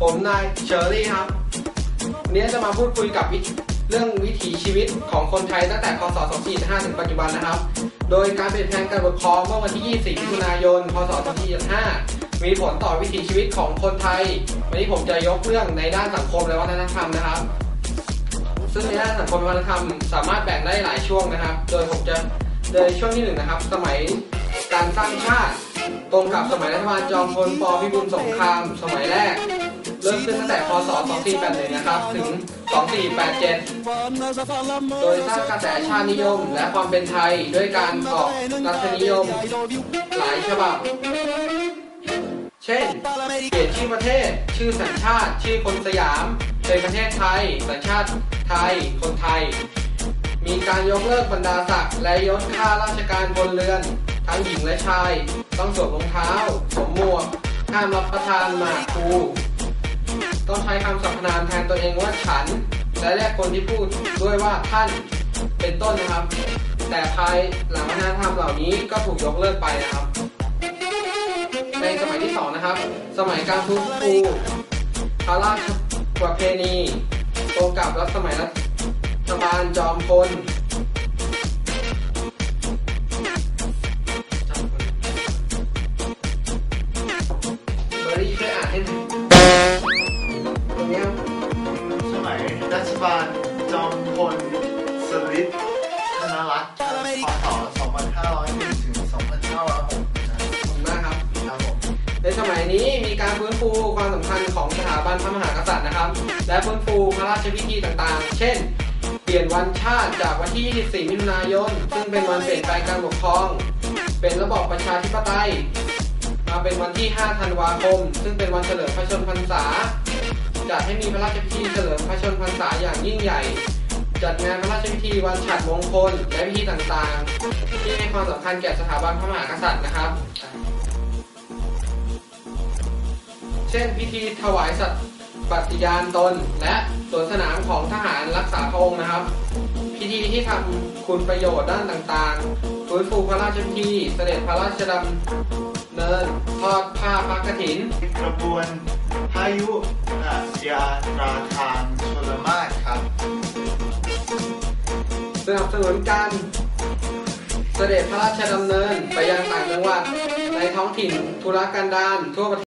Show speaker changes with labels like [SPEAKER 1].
[SPEAKER 1] ผมนายเชอรี่ครับวันนี้จะมาพูดคุยกับวิเรื่องวิถีชีวิตของคนไทยตั้งแต่พศ 2475 ถึงปัจจุบันนะครับ โดยการเปลี่ยนแปลงการปกครองเมื่อวันที่ 24มิถุนายน พศ 2475 มีผลต่อวิถีชีวิตของคนไทย วันนี้ผมจะยกเรื่องในด้านสังคมและวัฒนธรรมนะครับ ซึ่งในด้านสังคมและวัฒนธรรมสามารถแบ่งได้หลายช่วงนะครับ โดยผมจะโดยช่วงที่หนึ่งนะครับ สมัยการสร้างชาติ ตรงกับสมัยรัฐบาลจอมพลปพิบูลสงคราม สมัยแรก เริ่มขึ้นตั้งแต่พศ 2481 นะครับ ถึง 2487 โดยสร้างกระแสชาตินิยมและความเป็นไทยด้วยการออกรัฐนิยมหลายฉบับ เช่น เปลี่ยนชื่อประเทศ ชื่อสัญชาติ ชื่อคนสยาม เป็นประเทศไทย สัญชาติไทย คนไทย มีการยกเลิกบรรดาศักดิ์และยศข้าราชการบนเรือนทั้งหญิงและชาย ต้องสวมรองเท้า สวมหมวก ห้ามรับประทานหมากคู ต้องใช้คำสรรพนามแทนตัวเองว่าฉัน และเรียกคนที่พูดด้วยว่าท่านเป็นต้นนะครับ แต่ภายหลังวัฒนธรรมเหล่านี้ก็ถูกยกเลิกไปนะครับ ในสมัยที่สองนะครับ สมัยการฟื้นฟูพระราชประเพณีตรงกับรัชสมัยรัฐบาลจอมพล บา
[SPEAKER 2] ลจอมพลสฤษดิ์ธนรัตน์ครับพศ2501ถึง2506นะครับ
[SPEAKER 1] ขอบคุณมากครับ
[SPEAKER 2] ครับผม
[SPEAKER 1] ในสมัยนี้มีการฟื้นฟูความสำคัญของสถาบันพระมหากษัตริย์นะครับ และฟื้นฟูพระราชพิธีต่างๆ เช่น เปลี่ยนวันชาติจากวันที่ 24 มิถุนายน ซึ่งเป็นวันเปลี่ยนแปลงการปกครอง เป็นระบอบประชาธิปไตย มาเป็นวันที่ 5 ธันวาคม ซึ่งเป็นวันเฉลิมพระชนมพรรษา จัดให้มีพระราชพิธีเฉลิมพระชนมพรรษาอย่างยิ่งใหญ่ จัดงานพระราชพิธีวันฉัตรมงคล และพิธีต่างๆ ที่ให้ความสำคัญแก่สถาบันพระมหากษัตริย์นะครับ เช่นพิธีถวายสัตย์ปฏิญาณตน และสวนสนามของทหารรักษาพระองค์นะครับ พิธีที่ทำคุณประโยชน์ด้านต่างๆฟื้นฟูพระราชพิธีเสด็จพระราชดำเนินทอดผ้าพระกฐิน
[SPEAKER 2] กระบวน พายุยาตราทานชลมาศครับ
[SPEAKER 1] สนับสนุนการเสด็จพระราชดำเนินไปยังต่างจังหวัดในท้องถิ่นธุรกันดารทั่วประเทศ